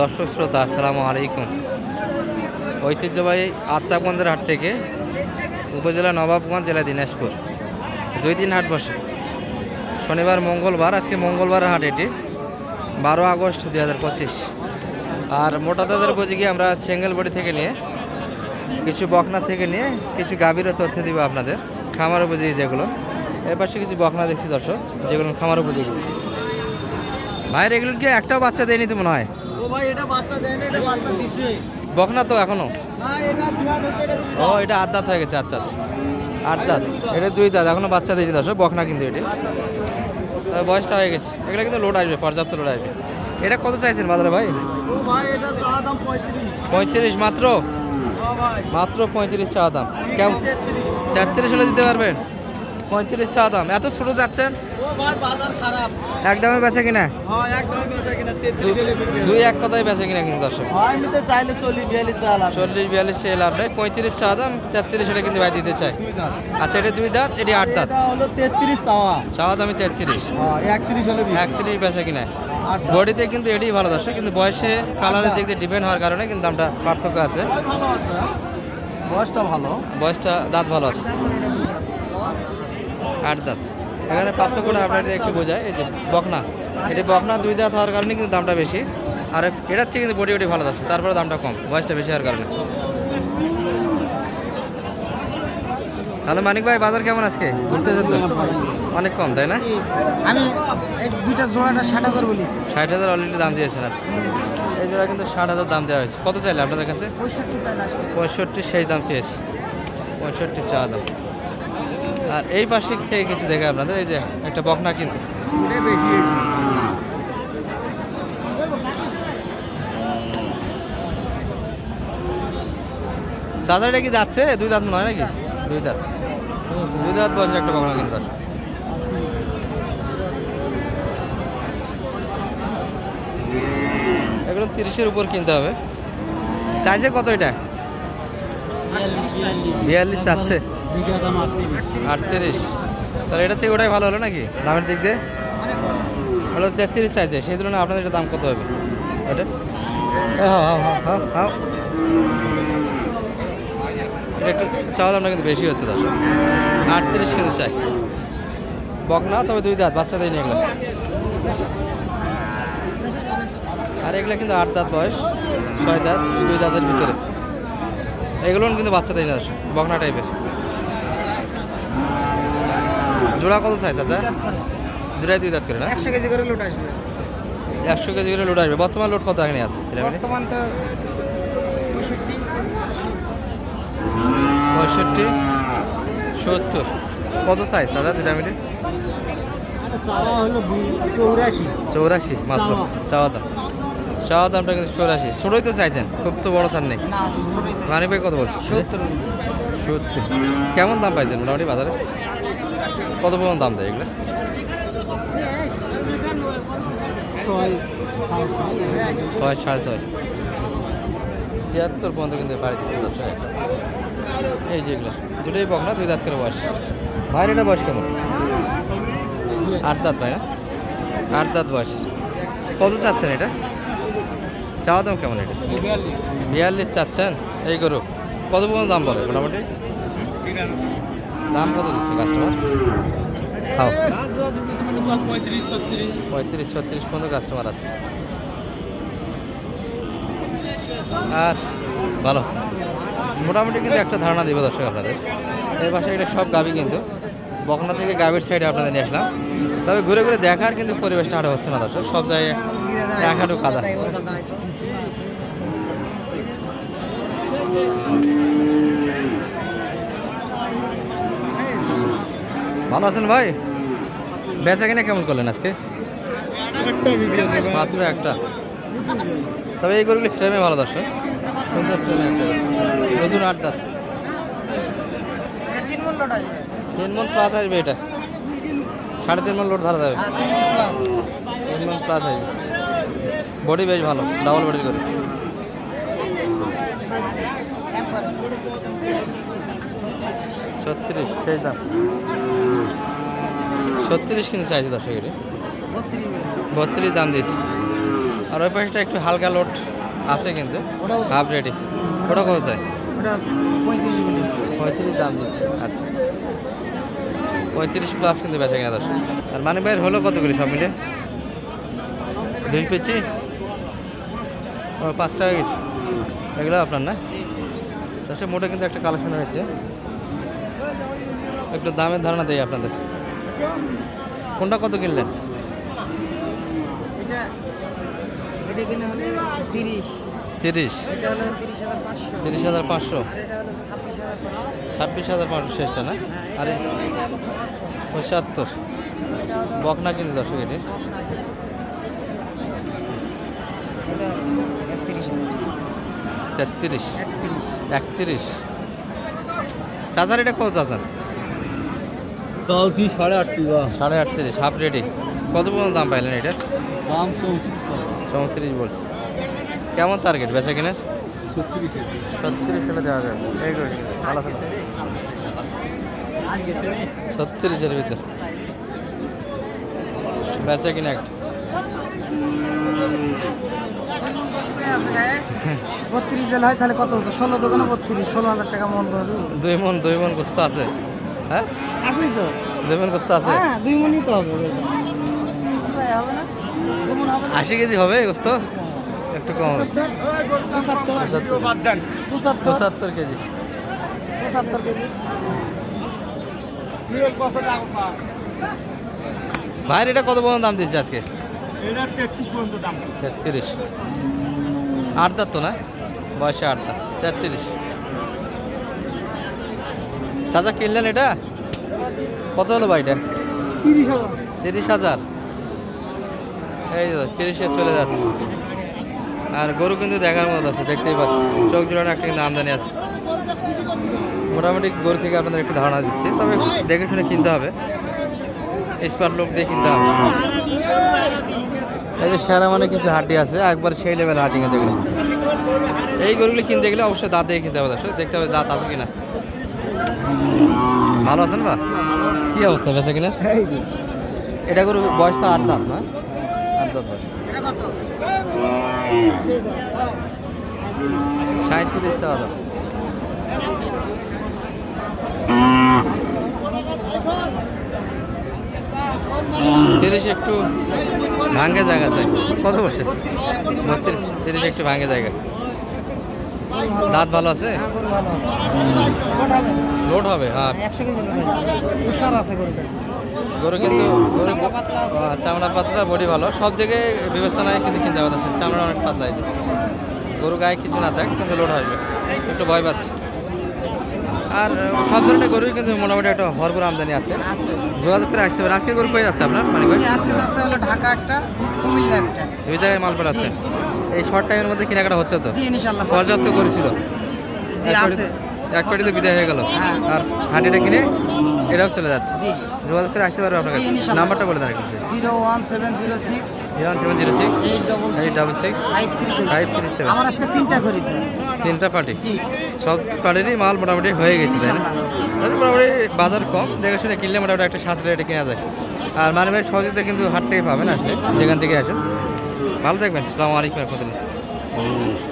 দর্শক শ্রোতা, আসসালামু আলাইকুম। ঐতিহ্যবাহী আত্মাবন্দের হাট থেকে উপজেলা নবাবগঞ্জ জেলা দিনাজপুর। দুই দিন হাট বসে। শনিবার, মঙ্গলবার, আজকে মঙ্গলবার হাট এটি, বারো আগস্ট দুই হাজার পঁচিশ। আর মোটা দাদার বুঝে গিয়ে আমরা চেঙ্গেলবাড়ি থেকে নিয়ে, কিছু বকনা থেকে নিয়ে, কিছু গাভীরও তথ্য দিব আপনাদের, খামার উপযোগী যেগুলো। এর পাশে কিছু বকনা দেখছি দর্শক, যেগুলো খামার উপযোগী। ভাইয়ের এগুলো কি একটাও বাচ্চা দেয়নি তো মনে হয়? ও ভাই এটা বাচ্চা দেয় এটা বাচ্চা দিছে। বকনা তো এখনও? না এটা জুয়ান হচ্ছে এটা ও এটা আট দাঁত হয়ে গেছে আচ্ছা আচ্ছা। আট দাঁত। এটা দুই দাঁত এখনও বাচ্চা দিয়েছি দর্শক বকনা কিন্তু এটি। বাচ্চা দেয়। তবে বয়সটা হয়ে গেছে। এগুলো কিন্তু লোড আসবে পর্যাপ্ত লোড আসবে। এটা কত চাইছেন বাজারে ভাই? ও ভাই এটা চা দাম পঁয়ত্রিশ। পঁয়ত্রিশ মাত্র? মাত্র পঁয়ত্রিশ চাওয়া দাম। কেমন? তেত্রিশ হলে দিতে পারবেন? পঁয়ত্রিশ চাওয়া দাম। এত ছোটো যাচ্ছেন? একদমই বেচে কিনা? হ্যাঁ দুই এক কথাই বেচে কিনা কিন্তু দর্শক। চল্লিশ বিয়াল্লিশ সে লাভ নেই। পঁয়ত্রিশ চাওয়া দাম তেত্রিশ হলে কিন্তু ভাই দিতে চাই আচ্ছা এটা দুই দাঁত এটি আট দাঁত। তেত্রিশ চাওয়া। চাওয়া দামই তেত্রিশ। হ্যাঁ একত্রিশ হলে একত্রিশ বেচে কিনা। বডিতে কিন্তু এটাই ভালো দর্শক কিন্তু বয়সে কালারের দিক দিয়ে ডিপেন্ড হওয়ার কারণে কিন্তু দামটা পার্থক্য আছে হ্যাঁ? বয়সটা ভালো। বয়সটা দাঁত ভালো আছে। আট দাঁত। এখানে পার্থক্যটা আপনাদের একটু বোঝায়। এই যে বকনা এটি বকনা দুই দাঁত হওয়ার কারণে কিন্তু দামটা বেশি। আর এটার থেকে কিন্তু বটি বডি ভালো আছে তারপরে দামটা কম বয়সটা বেশি হওয়ার কারণে। তাহলে মানিক ভাই বাজার কেমন আজকে? ঘুরতে যেত? অনেক কম তাই না? আমি দুইটা জোড়াটা ষাট হাজার বলিস ষাট হাজার অলরেডি দাম দিয়েছেন আচ্ছা এই জোড়া কিন্তু ষাট হাজার দাম দেওয়া হয়েছে। কত চাইলে আপনাদের কাছে? পঁয়ষট্টি সেই দাম চেয়েছি। পঁয়ষট্টি চা দাম। আর এই পাশে থেকে কিছু দেখে আপনাদের, এই যে একটা বকনা কিন্তু। চাচাটা কি যাচ্ছে? দুই দাঁত নয় নাকি? দুই দাঁত। দুই দাঁত বয়সের একটা বকনা কিন্তু আছে এগুলো তিরিশের উপর কিনতে হবে। চাইছে কত এটা? বিয়াল্লিশ চাচ্ছে। আটত্রিশ। তাহলে এটা থেকে ওটাই ভালো হলো নাকি? দামের দিক দিয়ে? হলো তেত্রিশ চাইছে সেই তুলনায় আপনাদের এটা দাম কত হবে? ওটা? একটু চাওয়া দামটা কিন্তু বেশি হচ্ছে দশ আটত্রিশ কিন্তু চাই। বক না তবে দুই দাঁত বাচ্চা দেয়নি এগুলো। আর এগুলো কিন্তু আট দাঁত বয়স ছয় দাঁত দুই দাঁতের ভিতরে। এগুলো কিন্তু বাচ্চা দেয় না দর্শক, বকনা টাইপের জোড়া কত চাই চাচা জোড়ায় দুই দাঁত করে না? একশো কেজি করে লোট আসবে। একশো কেজি করে লোড আসবে। বর্তমান লোড কত এখানে আছে? বর্তমান তো পঁয়ষট্টি। পঁয়ষট্টি সত্তর। কত চাই দাদা পিরামিডে চাওয়া চৌরাশি। চৌরাশি মাত্র। চাওয়া। চাওয়া দাম। চাওয়া দামটা কিন্তু চৌরাশি। ষোলোই তো চাইছেন। খুব তো বড় ছাড় নেই। না মানিক ভাই কত বলছে? সত্তর। সত্যি কেমন দাম পাইছেন? মোটামুটি বাজারে? কত পর্যন্ত দাম দেয় এগুলো? ছয় সাড়ে ছয়। ছিয়াত্তর পর্যন্ত কিন্তু বাড়ি দশ টাকা এই যে এগুলো দুটোই বক না? দুই দাঁত করে বয়স। ভাইয়ের এটা বয়স কেমন? আট দাঁত ভাই না? আট দাঁত বয়স। কত চাচ্ছেন এটা? চাওয়া দাম কেমন এটা? বিয়াল্লিশ। চাচ্ছেন? এই করু কত পর্যন্ত দাম বলে মোটামুটি? দাম কত দিচ্ছে কাস্টমার খাও। পঁয়ত্রিশ, ছত্রিশ পর্যন্ত কাস্টমার আছে। আর ভালো আছে। মোটামুটি কিন্তু একটা ধারণা দেবে দর্শক আপনাদের। এর পাশে এটা সব গাবি কিন্তু। বকনা থেকে গাবির সাইডে আপনাদের নিয়ে আসলাম। তবে ঘুরে ঘুরে দেখার কিন্তু পরিবেশটা আরও হচ্ছে না দর্শক। সব জায়গায় হাঁটু কাদা ভালো আছেন ভাই? বেচা কিনা কেমন করলেন আজকে? মাত্র একটা। তবে এই গরুগুলি ফ্রেমে ভালো দর্শক। নতুন আট দাঁত। তিন মন প্লাস আসবে। এটা। সাড়ে তিন মন লোড ধরা যাবে হ্যাঁ তিন মন প্লাস তিন মন প্লাস আসবে। বডি বেশ ভালো ডাবল বডি করে একবার ছত্রিশ সেই দাম। ছত্রিশ কিন্তু চাইছে দর্শক এটি বত্রিশ দাম দিয়েছি। আর ওই পাশটা একটু হালকা লোড আছে কিন্তু। হাফ রেডি ওটা কত চাই? ওটা পঁয়ত্রিশ পঁয়ত্রিশ দাম দিচ্ছে আচ্ছা। পঁয়ত্রিশ প্লাস কিন্তু বেচা কেনা দর্শক। আর মানে ভাইয়ের হলো কত করে সব মিলে? দুই পেয়েছি ও পাঁচ টাকা গেছে এগুলো আপনার না? দর্শক মোটে কিন্তু একটা কালেকশন হয়েছে একটু দামের ধারণা দেয় আপনাদের। কোনটা কত কিনলেন? এটা এটা কিনে হলে তিরিশ। তিরিশ। তিরিশ হাজার পাঁচশো। আর ছাব্বিশ হাজার পাঁচশো। শেষটা না? আর এটা হলো পঁচাত্তর। বকনা কিন্তু দর্শক এটি। তেত্রিশ। একত্রিশ। চার্জার এটা কত চাচ্ছেন চাওছি সাড়ে আট টাকা। সাড়ে আটত্রিশ হাফ রেডি। কত পর্যন্ত দাম পাইলেন এটা? দাম চৌত্রিশ বলছে। কেমন টার্গেট বেচা কিনার? ছত্রিশ হলে দেওয়া যাবে। ভালো থাকবে ছত্রিশের ভিতর। বেচা কিনা একটা। বত্রিশ জেল হয় তাহলে কত ষোলো দোকানে বত্রিশ ষোলো হাজার টাকা মন দুই মন দুই মন গোস্ত আছে। হ্যাঁ? আছেই তো। গোস্ত আছে? হ্যাঁ দুই মনই তো হবে। হবে না? দু মণ হবে। না? আশি কেজি হবে গোস্ত? একটু কম পঁচাত্তর। কেজি। পঁচাত্তর কেজি। ভাইয়ের এটা কত পর্যন্ত দাম দিচ্ছে আজকে? তেত্রিশ আট দাঁত তো না? বয়সে আট দাঁত তেত্রিশ। চাচা কিনলেন এটা? কত হলো তিরিশ হাজার তিরিশ হাজার। এই তিরিশে চলে যাচ্ছে। আর গরু কিন্তু দেখার মতো আছে, দেখতেই পাচ্ছি। চোখ জোড়ানো একটা কিন্তু আমদানি আছে। মোটামুটি গরু থেকে আপনাদের একটু ধারণা দিচ্ছি, তবে দেখে শুনে কিনতে হবে। স্পার লোক দিয়ে কিনতে হবে। এই যে সেরা মানে কিছু হাঁটি আছে, একবার সেই লেভেল হাটিংয়ে দেখলাম এই গরুগুলি কিনতে গেলে অবশ্যই দাঁত দিয়ে কিনতে হবে দেখতে হবে দাঁত আছে কিনা। ভালো আছেন বা? কি অবস্থা বেচা কিনা? এটা গরু বয়স তো আট দাঁত না? আট দাঁত বয়স। সাঁত্রিশ তিরিশ একটু ভাঙ্গে জায়গা চাই। কত বলছে বত্রিশ তিরিশ একটু ভাঙ্গে জায়গা। দাঁত ভালো আছে? হ্যাঁ আছে। হবে লোড হবে হ্যাঁ। একশো কেজি তুষার আছে গরুটা গরু কিন্তু চামড়া পাতলা আছে। বডি ভালো। সব দিকে বিবেচনায় কিন্তু কিনতে হবে চামড়া অনেক পাতলা যে। গরু গায়ে কিছু না থাক কিন্তু লোড আসবে একটু ভয় পাচ্ছে। আর সব ধরনের গরুই কিন্তু মোটামুটি একটা ভরপুর আমদানি আছে। আছে। যোগাযোগ করে আসতে পারে। আজকে গরু পেয়ে যাচ্ছে আপনার? মানে আজকে যাচ্ছে হলো ঢাকা একটা কুমিল্লা একটা। দুই জায়গায় মাল পাঠাচ্ছে এই শর্ট টাইমের মধ্যে কেনাকাটা হচ্ছে তো? জি পর্যাপ্ত করেছিল? জি এক আছে। এক পাটিতে বিদায় হয়ে গেল। হ্যাঁ। আর হাঁটিটা কিনে এটাও চলে যাচ্ছে। জি। যোগাযোগ করে আসতে পারবে আপনার কাছে? নাম্বারটা বলে দেন zero one seven zero six. One seven zero six. Eight double eight double six five three five three seven. আমার আজকে তিনটা খরিদ তিনটা পার্টি সব পার্টিরই মাল মোটামুটি হয়ে গেছে তাই না? মোটামুটি বাজার কম। দেখে শুনে কিনলে মোটামুটি একটা সাশ্রয় রেটে কেনা যায়। আর মানে ভাই সহযোগিতা কিন্তু হাট থেকে পাবেন আসছে যেখান থেকে আসেন। ভালো থাকবেন সালামু আলাইকুম রহমতুল্লাহ।